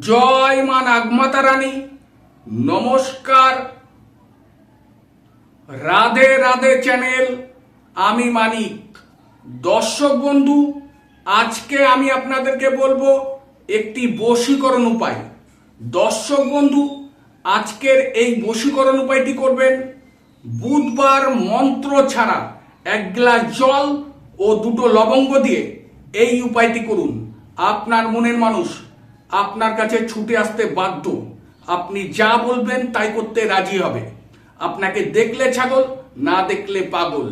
জয় মা নাগমাতা রানী। নমস্কার। রাধে রাধে চ্যানেল, আমি মানিক। দর্শক বন্ধু, আজকে আমি আপনাদেরকে বলব একটি বশীকরণ উপায়। দর্শক বন্ধু, আজকের এই বশীকরণ উপায়টি করবেন, বুধবার মন্ত্র ছাড়া এক গ্লাস জল ও দুটো লবঙ্গ দিয়ে। এই উপায়টি করুন। আপনার মনের মানুষ আপনার কাছে ছুটে আসতে বাধ্য। আপনি যা বলবেন তাই করতে রাজি হবে। আপনাকে দেখলে ছাগল, না দেখলে পাগল।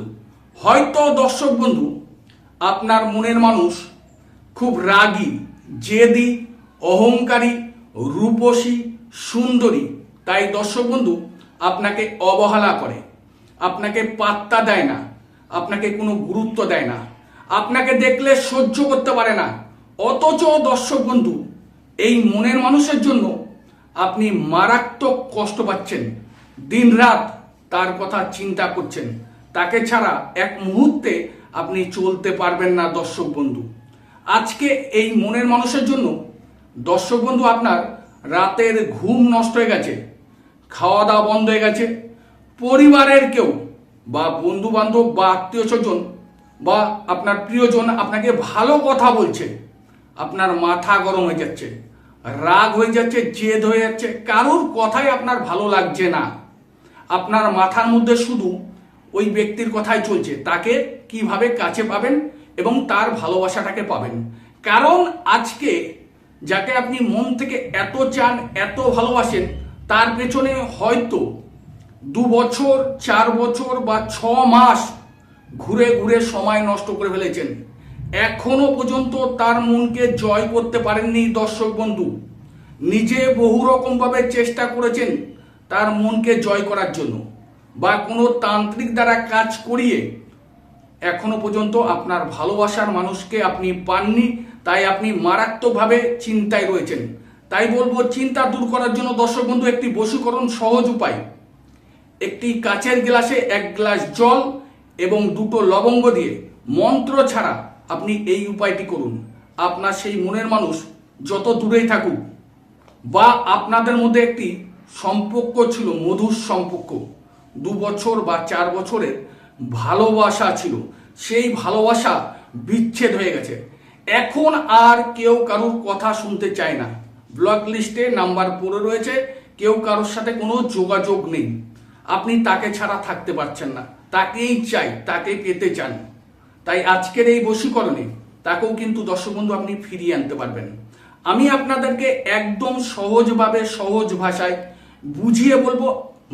হয়তো দর্শক বন্ধু, আপনার মনের মানুষ খুব রাগী, জেদি, অহংকারী, রূপসী, সুন্দরী। তাই দর্শক বন্ধু, আপনাকে অবহেলা করে। আপনাকে পাত্তা দেয় না। আপনাকে কোনো গুরুত্ব দেয় না। আপনাকে দেখলে সহ্য করতে পারে না। অথচ দর্শক বন্ধু এই মনের মানুষের জন্য আপনি মারাত্মক কষ্ট পাচ্ছেন। দিন রাত তার কথা চিন্তা করছেন। তাকে ছাড়া এক মুহূর্তে আপনি চলতে পারবেন না, দর্শক বন্ধু। আজকে এই মনের মানুষের জন্য দর্শক বন্ধু, আপনার রাতের ঘুম নষ্ট হয়ে গেছে খাওয়া দাওয়া বন্ধ হয়ে গেছে। পরিবারের কেউ বা বন্ধু বান্ধব বা আত্মীয় স্বজন বা আপনার প্রিয়জন আপনাকে ভালো কথা বলছে। আপনার মাথা গরম হয়ে যাচ্ছে, রাগ হয়ে যাচ্ছে, জেদ হয়ে যাচ্ছে, কারোর কথাই আপনার ভালো লাগছে না। আপনার মাথার মধ্যে শুধু ওই ব্যক্তির কথাই চলছে, তাকে কীভাবে কাছে পাবেন এবং তার ভালোবাসাটাকে পাবেন। কারণ আজকে যাকে আপনি মন থেকে এত চান, এত ভালোবাসেন, তার পেছনে হয়তো দু বছর, চার বছর বা ছ মাস ঘুরে ঘুরে সময় নষ্ট করে ফেলেছেন। এখনও পর্যন্ত তার মনকে জয় করতে পারেননি দর্শক বন্ধু। নিজে বহু রকমভাবে চেষ্টা করেছেন তার মনকে জয় করার জন্য বা কোনো তান্ত্রিক দ্বারা কাজ করিয়ে এখনও পর্যন্ত আপনার ভালোবাসার মানুষকে আপনি পাননি, তাই আপনি মারাত্মকভাবে চিন্তায় রয়েছেন। তাই বলব, চিন্তা দূর করার জন্য দর্শক বন্ধু, একটি বশীকরণ সহজ উপায়। একটি কাচের গ্লাসে এক গ্লাস জল এবং দুটো লবঙ্গ দিয়ে মন্ত্র ছাড়া আপনি এই উপায়টি করুন। আপনার সেই মনের মানুষ যত দূরেই থাকুক বা আপনাদের মধ্যে একটি সম্পর্ক ছিল, মধুর সম্পর্ক। দু বছর বা চার বছরের ভালোবাসা ছিল। সেই ভালোবাসা বিচ্ছেদ হয়ে গেছে। এখন আর কেউ কারোর কথা শুনতে চায় না। ব্লক লিস্টে নাম্বার পড়ে রয়েছে, কেউ কারোর সাথে কোনো যোগাযোগ নেই। আপনি তাকে ছাড়া থাকতে পারছেন না। তাকেই চাই, তাকে পেতে চান। তাই আজকের এই বশীকরণে তাকেও কিন্তু দর্শক বন্ধু আপনি ফিরিয়ে আনতে পারবেন। আমি আপনাদেরকে একদম সহজভাবে সহজ ভাষায় বুঝিয়ে বলব,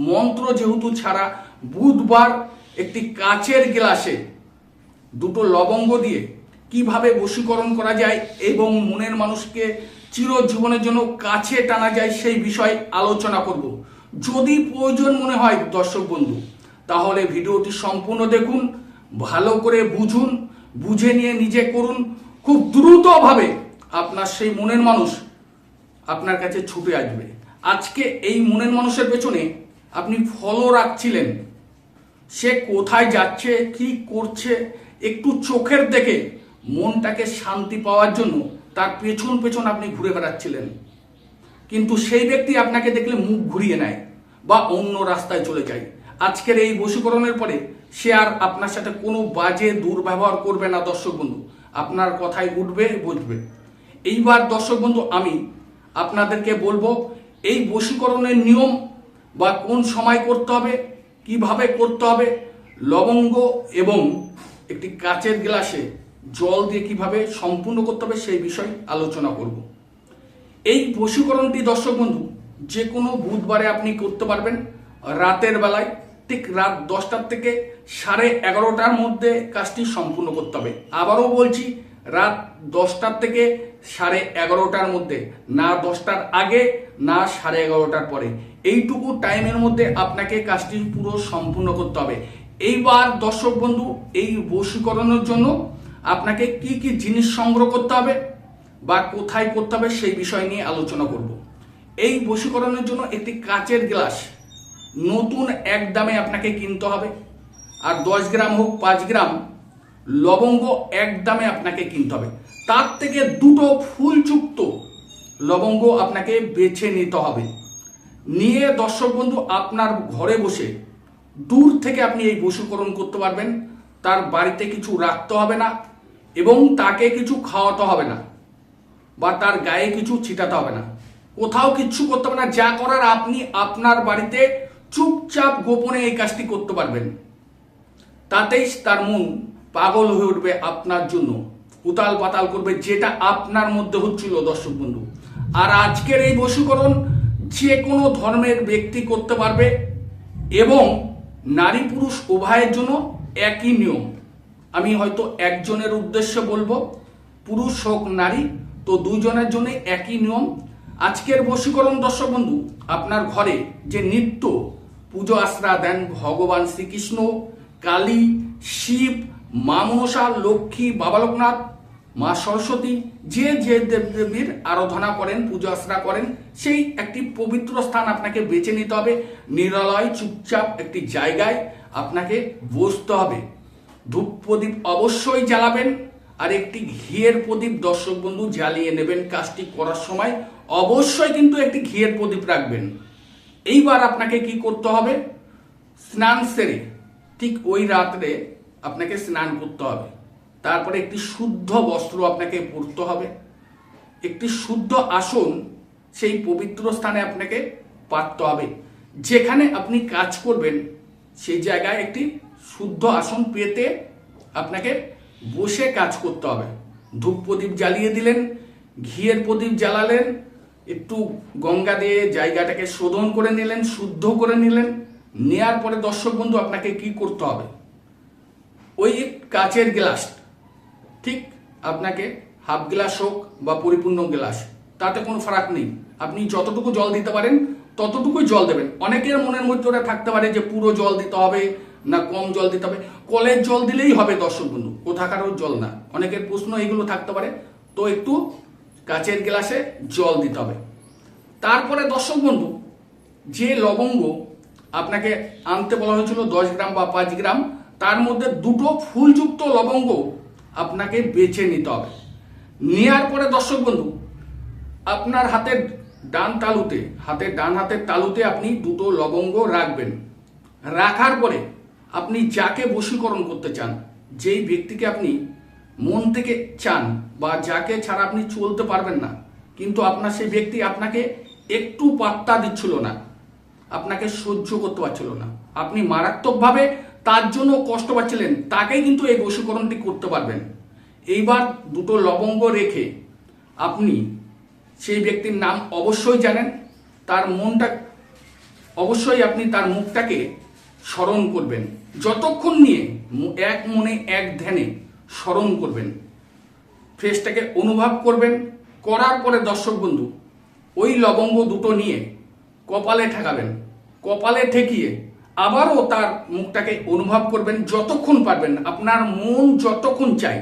মন্ত্র যেহেতু ছাড়া বুধবার একটি কাচের গ্লাসে দুটো লবঙ্গ দিয়ে কীভাবে বশীকরণ করা যায় এবং মনের মানুষকে চিরজীবনের জন্য কাছে টানা যায় সেই বিষয়ে আলোচনা করব। যদি প্রয়োজন মনে হয় দর্শক বন্ধু তাহলে ভিডিওটি সম্পূর্ণ দেখুন ভালো করে বুঝুন, বুঝে নিয়ে নিজে করুন। খুব দ্রুতভাবে আপনার সেই মনের মানুষ আপনার কাছে ছুটে আসবে। আজকে এই মনের মানুষের পেছনে আপনি ফলো রাখছিলেন। সে কোথায় যাচ্ছে, কি করছে, একটু চোখের দেখে মনটাকে শান্তি পাওয়ার জন্য তার পেছন পেছন আপনি ঘুরে বেড়াচ্ছিলেন। কিন্তু সেই ব্যক্তি আপনাকে দেখলে মুখ ঘুরিয়ে নেয় বা অন্য রাস্তায় চলে যায়। আজকের এই বশীকরণের পরে সে আর আপনার সাথে কোনো বাজে দুর্ব্যবহার করবে না, দর্শক বন্ধু। আপনার কথায় উঠবে, বুঝবে। এইবার, দর্শক বন্ধু, আমি আপনাদেরকে বলব, এই বশীকরণের নিয়ম বা কোন সময় করতে হবে, কীভাবে করতে হবে, লবঙ্গ এবং একটি কাচের গ্লাসে জল দিয়ে কীভাবে সম্পূর্ণ করতে হবে, সেই বিষয়ে আলোচনা করব। এই বশীকরণটি, দর্শক বন্ধু, যে কোনো বুধবারে আপনি করতে পারবেন, রাতের বেলায় ঠিক রাত দশটার থেকে সাড়ে এগারোটার মধ্যে কাজটি সম্পূর্ণ করতে হবে। আবারও বলছি, রাত দশটার থেকে সাড়ে এগারোটার মধ্যে, না দশটার আগে, না সাড়ে এগারোটার পরে। এইটুকু টাইমের মধ্যে আপনাকে কাজটি পুরো সম্পূর্ণ করতে হবে। এইবার দর্শক বন্ধু, এই বশীকরণের জন্য আপনাকে কি কি জিনিস সংগ্রহ করতে হবে বা কোথায় করতে হবে সেই বিষয় নিয়ে আলোচনা করব। এই বশীকরণের জন্য একটি কাচের গ্লাস নতুন এক দামে আপনাকে কিনতে হবে। আর দশ গ্রাম হোক, পাঁচ গ্রাম, লবঙ্গ এক দামে আপনাকে কিনতে হবে। তার থেকে দুটো ফুলযুক্ত লবঙ্গ আপনাকে বেছে নিতে হবে। নিয়ে দর্শক বন্ধু, আপনার ঘরে বসে দূর থেকে আপনি এই বশীকরণ করতে পারবেন। তার বাড়িতে কিছু রাখতে হবে না এবং তাকে কিছু খাওয়াতে হবে না বা তার গায়ে কিছু ছিটাতে হবে না। কোথাও কিচ্ছু করতে হবে না। যা করার আপনি আপনার বাড়িতে চুপচাপ গোপনে এই কাজটি করতে পারবেন। তাতেই তার মন পাগল হয়ে উঠবে আপনার জন্য। উতাল পাতাল করবে যেটা আপনার মধ্যে হচ্ছিল, দর্শক বন্ধু। আর আজকের এই বশীকরণ যে কোনো ধর্মের ব্যক্তি করতে পারবে এবং নারী পুরুষ উভয়ের জন্য একই নিয়ম। আমি হয়তো একজনের উদ্দেশ্যে বলব, পুরুষ হোক নারী, তো দুইজনের জন্য একই নিয়ম। আজকের বশীকরণ, দর্শক বন্ধু, আপনার ঘরে যে নিত্য পুজো আশ্রা দেন ভগবান শ্রীকৃষ্ণ, কালী, শিব, মা মনসা, লক্ষ্মী, বাবা লোকনাথ, মা সরস্বতী, যে যে দেবদেবীর আরাধনা করেন, পুজো আশ্রা করেন, সেই একটি পবিত্র স্থান আপনাকে বেছে নিতে হবে। নিরালয় চুপচাপ একটি জায়গায় আপনাকে বসতে হবে। ধূপ প্রদীপ অবশ্যই জ্বালাবেন, আর একটি ঘিয়ের প্রদীপ দর্শক বন্ধু জ্বালিয়ে নেবেন কাজটি করার সময়। অবশ্যই কিন্তু একটি ঘিয়ের প্রদীপ রাখবেন। এইবার আপনাকে কি করতে হবে? স্নান সেরে ঠিক ওই রাত্রে আপনাকে স্নান করতে হবে। তারপরে একটি শুদ্ধ বস্ত্র আপনাকে পরতে হবে। একটি শুদ্ধ আসন সেই পবিত্র স্থানে আপনাকে পাততে হবে। যেখানে আপনি কাজ করবেন, সেই জায়গায় একটি শুদ্ধ আসন পেতে আপনাকে বসে কাজ করতে হবে। ধূপ প্রদীপ জ্বালিয়ে দিলেন, ঘিয়ের প্রদীপ জ্বালালেন একটু গঙ্গা দিয়ে জায়গাটাকে শোধন করে নিলেন, শুদ্ধ করে নিলেন। নেয়ার পরে দর্শক বন্ধু, আপনাকে কি করতে হবে? ওই কাচের গ্লাস, ঠিক? আপনাকে হাফ গ্লাস হোক বা পরিপূর্ণ গ্লাস, তাতে কোনো ফারাক নেই। আপনি যতটুকু জল দিতে পারেন, ততটুকুই জল দেবেন। অনেকের মনের মধ্যে ওরা থাকতে পারে যে পুরো জল দিতে হবে না কম জল দিতে হবে। কলের জল দিলেই হবে দর্শক বন্ধু, কোথাকারও জল না। অনেকের প্রশ্ন এগুলো থাকতে পারে। তো একটু কাচের গ্লাসে জল দিতে হবে। তারপরে দর্শক বন্ধু, যে লবঙ্গ আপনাকে আনতে বলা হয়েছিল দশ গ্রাম বা পাঁচ গ্রাম, তার মধ্যে দুটো ফুলযুক্ত লবঙ্গ আপনাকে বেছে নিতে হবে। নেওয়ার পরে দর্শক বন্ধু, আপনার হাতের ডান তালুতে, হাতের ডান হাতের তালুতে আপনি দুটো লবঙ্গ রাখবেন। রাখার পরে আপনি যাকে বশীকরণ করতে চান, যেই ব্যক্তিকে আপনি মন থেকে চান বা যাকে ছাড়া আপনি চলতে পারবেন না, কিন্তু আপনার সেই ব্যক্তি আপনাকে একটু পাত্তা দিচ্ছিল না, আপনাকে সহ্য করতে পারছিল না। আপনি মারাত্মকভাবে তার জন্য কষ্ট পাচ্ছিলেন, তাকেই কিন্তু এই বশীকরণটি করতে পারবেন। এইবার দুটো লবঙ্গ রেখে আপনি সেই ব্যক্তির নাম অবশ্যই জানেন, তার মনটা, অবশ্যই আপনি তার মুখটাকে স্মরণ করবেন। যতক্ষণ নিয়ে এক মনে এক ধ্যানে স্মরণ করবেন। ফেসটাকে অনুভব করবেন। করার পরে দর্শক বন্ধু, ওই লবঙ্গ দুটো নিয়ে কপালে ঠেকাবেন। কপালে ঠেকিয়ে আবারও তার মুখটাকে অনুভব করবেন যতক্ষণ পারবেন। আপনার মন যতক্ষণ চাই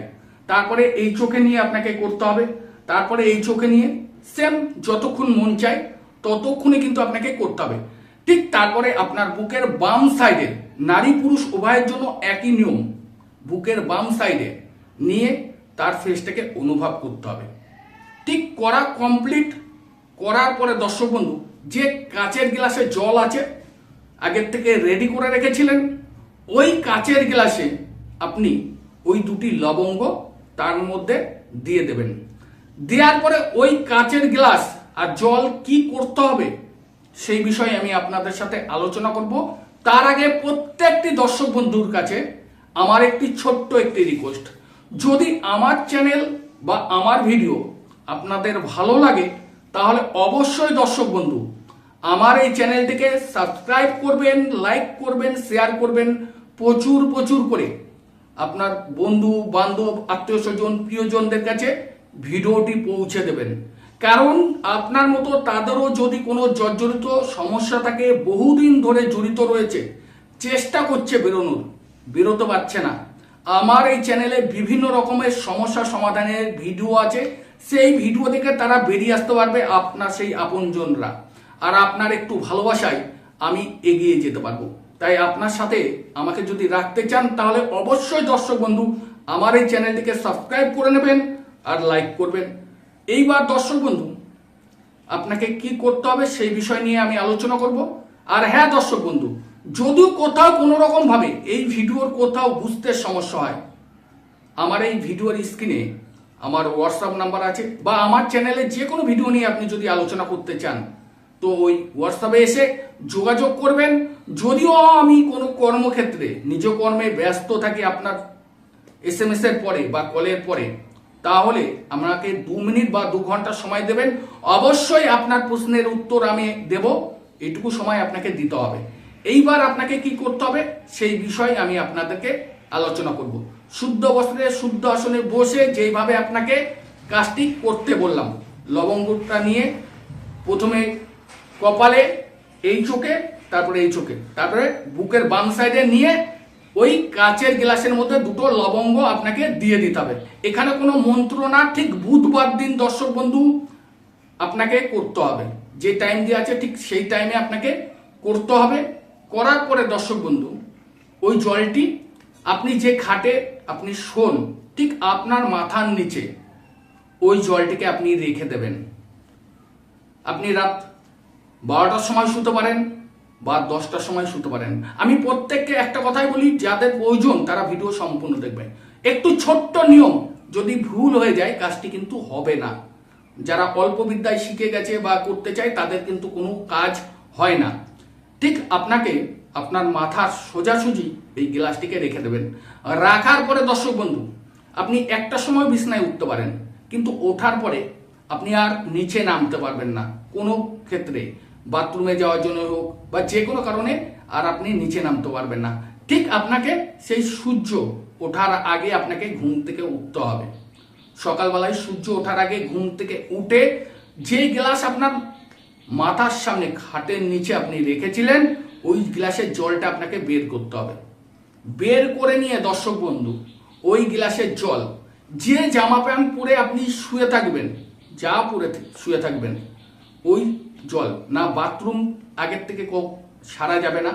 তারপরে এই চোখে নিয়ে আপনাকে করতে হবে। তারপরে এই চোখে নিয়ে সেম যতক্ষণ মন চাই ততক্ষণে কিন্তু আপনাকে করতে হবে। ঠিক তারপরে আপনার বুকের বাম সাইডে নারী পুরুষ উভয়ের জন্য একই নিয়ম। বুকের বাম সাইডে নিয়ে তার ফেসটাকে অনুভব করতে হবে। ঠিক করা কমপ্লিট করার পরে দর্শক বন্ধু, যে কাঁচের গ্লাসে জল আছে, আগের থেকে রেডি করে রেখেছিলেন, ওই কাঁচের গ্লাসে আপনি ওই দুটি লবঙ্গ তার মধ্যে দিয়ে দেবেন। দেওয়ার পরে ওই কাঁচের গ্লাস আর জল কি করতে হবে, সেই বিষয়ে আমি আপনাদের সাথে আলোচনা করব। তার আগে প্রত্যেকটি দর্শক বন্ধুর কাছে আমার একটি ছোট্ট একটি রিকোয়েস্ট যদি আমার চ্যানেল বা আমার ভিডিও আপনাদের ভালো লাগে, তাহলে অবশ্যই দর্শক বন্ধু, আমার এই চ্যানেলটিকে সাবস্ক্রাইব করবেন লাইক করবেন শেয়ার করবেন, প্রচুর প্রচুর করে। আপনার বন্ধু, বান্ধব, আত্মীয় স্বজন, প্রিয়জনদের কাছে ভিডিওটি পৌঁছে দেবেন। কারণ আপনার মতো তাদেরও যদি কোনো জর্জরিত সমস্যা থাকে, বহুদিন ধরে জড়িত রয়েছে, চেষ্টা করছে বেরোনোর। বেরোতে পারছে না। আমার এই চ্যানেলে বিভিন্ন রকমের সমস্যা সমাধানের ভিডিও আছে। সেই ভিডিও থেকে তারা বেরিয়ে আসতে পারবে আপনার সেই আপনজনরা। আর আপনার একটু ভালোবাসায় আমি এগিয়ে যেতে পারব। তাই আপনার সাথে আমাকে যদি রাখতে চান, তাহলে অবশ্যই দর্শক বন্ধু, আমার এই চ্যানেলটিকে সাবস্ক্রাইব করে নেবেন আর লাইক করবেন। এইবার দর্শক বন্ধু, আপনাকে কি করতে হবে সেই বিষয় নিয়ে আমি আলোচনা করব। আর হ্যাঁ দর্শক বন্ধু যদিও কোথাও কোনো রকম ভাবে এই ভিডিওর কোথাও বুঝতে সমস্যা হয়, আমার এই ভিডিওর স্ক্রিনে আমার হোয়াটসঅ্যাপ নাম্বার আছে বা আমার চ্যানেলে যে কোনো ভিডিও নিয়ে আপনি যদি আলোচনা করতে চান, তো ওই হোয়াটসঅ্যাপে এসে যোগাযোগ করবেন। যদিও আমি কোনো কর্মক্ষেত্রে, নিজ কর্মে ব্যস্ত থাকি আপনার এস এম এর পরে বা কলের পরে, তাহলে আমাকে দু মিনিট বা দু ঘণ্টা সময় দেবেন। অবশ্যই আপনার প্রশ্নের উত্তর আমি দেব। এটুকু সময় আপনাকে দিতে হবে। এইবার আপনাকে কি করতে হবে? সেই বিষয় আমি আপনাদেরকে আলোচনা করব। শুদ্ধ বস্ত্রে, শুদ্ধ আসনে বসে যেইভাবে আপনাকে কাজটি করতে বললাম, লবঙ্গটা নিয়ে প্রথমে কপালে এই চোখে, তারপরে এই চোখে, তারপরে বুকের বাম সাইডে নিয়ে ওই কাচের গ্লাসের মধ্যে দুটো লবঙ্গ আপনাকে দিয়ে দিতে হবে। এখানে কোনো মন্ত্র না, ঠিক বুধবার দিন দর্শক বন্ধু আপনাকে করতে হবে। যে টাইম দিয়ে আছে, ঠিক সেই টাইমে আপনাকে করতে হবে। করার পরে দর্শক বন্ধু, ওই জলটি আপনি যে খাটে আপনি শোন, ঠিক আপনার মাথার নিচে, ওই জলটিকে আপনি রেখে দেবেন। আপনি রাত বারোটার সময় শুতে পারেন বা দশটার সময় শুতে পারেন। আমি প্রত্যেককে একটা কথাই বলি, যাদের প্রয়োজন তারা ভিডিও সম্পূর্ণ দেখবেন একটু ছোট্ট নিয়ম, যদি ভুল হয়ে যায়, কাজটি কিন্তু হবে না। যারা অল্প বিদ্যায় শিখে গেছে বা করতে চায়, তাদের কিন্তু কোনো কাজ হয় না। ঠিক আপনাকে আপনার মাথার সোজাসুজি এই গ্লাসটিকে রেখে দেবেন। রাখার পরে দর্শক বন্ধু, আপনি একটা সময় বিছনায় উঠতে পারেন, কিন্তু ওঠার পরে আপনি আর নিচে নামতে পারবেন না। কোনো ক্ষেত্রে বাথরুমে যাওয়ার জন্য হোক বা যে কোনো কারণে আর আপনি নিচে নামতে পারবেন না। ঠিক আপনাকে সেই সূর্য ওঠার আগে আপনাকে ঘুম থেকে উঠতে হবে। সকালবেলায় সূর্য ওঠার আগে ঘুম থেকে উঠে যে গ্লাস আপনার মাথার সামনে খাটের নিচে আপনি রেখেছিলেন, ওই গ্লাসের জলটা আপনাকে বের করতে হবে। বের করে নিয়ে দর্শক বন্ধু, ওই গ্লাসের জল, যে জামা প্যান্ট পরে আপনি শুয়ে থাকবেন, যা পরে শুয়ে থাকবেন, ওই জল, না বাথরুম আগের থেকে কো- সারা যাবে না।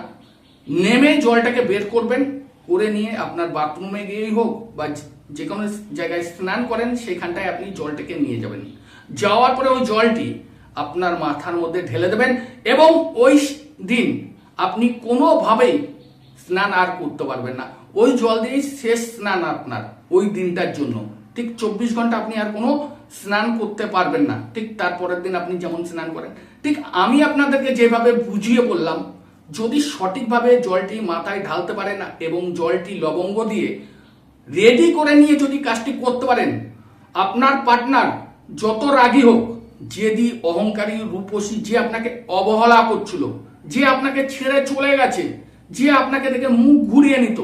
নেমে জলটাকে বের করবেন, করে নিয়ে আপনার বাথরুমে গিয়েই হোক বা যে কোনো জায়গায় স্নান করেন, সেখানটায় আপনি জলটাকে নিয়ে যাবেন। যাওয়ার পরে ওই জলটি আপনার মাথার মধ্যে ঢেলে দেবেন এবং ওই দিন আপনি কোনোভাবেই স্নান আর করতে পারবেন না। ওই জল দিয়েই শেষ স্নান আপনার, ওই দিনটার জন্য। ঠিক চব্বিশ ঘণ্টা আপনি আর কোনো স্নান করতে পারবেন না। ঠিক তারপরের দিন আপনি যেমন স্নান করেন। ঠিক আমি আপনাদেরকে যেভাবে বুঝিয়ে বললাম, যদি সঠিকভাবে জলটি মাথায় ঢালতে পারেন এবং জলটি লবঙ্গ দিয়ে রেডি করে নিয়ে যদি কাজটি করতে পারেন, আপনার পার্টনার যত রাগী হোক জেদি অহংকারী রূপসী যে আপনাকে অবহেলা করছিল, যে আপনাকে ছেড়ে চলে গেছে, যে আপনাকে দেখে মুখ ঘুরিয়ে নিত,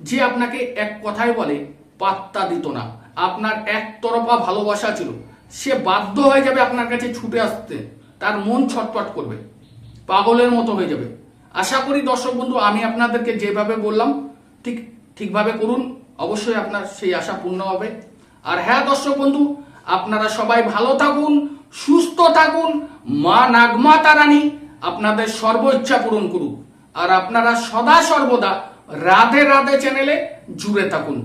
যে আপনাকে এক কথায় বলে, পাত্তা দিত না। আপনার একতরফা ভালোবাসা ছিল। সে বাধ্য হয়ে যাবে আপনার কাছে ছুটে আসতে। তার মন ছটপট করবে। পাগলের মতো হয়ে যাবে। আশা করি দর্শক বন্ধু, আমি আপনাদেরকে যেভাবে বললাম, ঠিক ঠিকভাবে করুন। অবশ্যই আপনার সেই আশা পূর্ণ হবে। আর হ্যাঁ দর্শক বন্ধু, আপনারা সবাই ভালো থাকুন সুস্থ থাকুন, মা নাগমা তারানী আপনাদের সর্ব ইচ্ছা পূরণ করুক। আর আপনারা সদা সর্বদা রাধে রাধে চ্যানেলে জুড়ে থাকুন।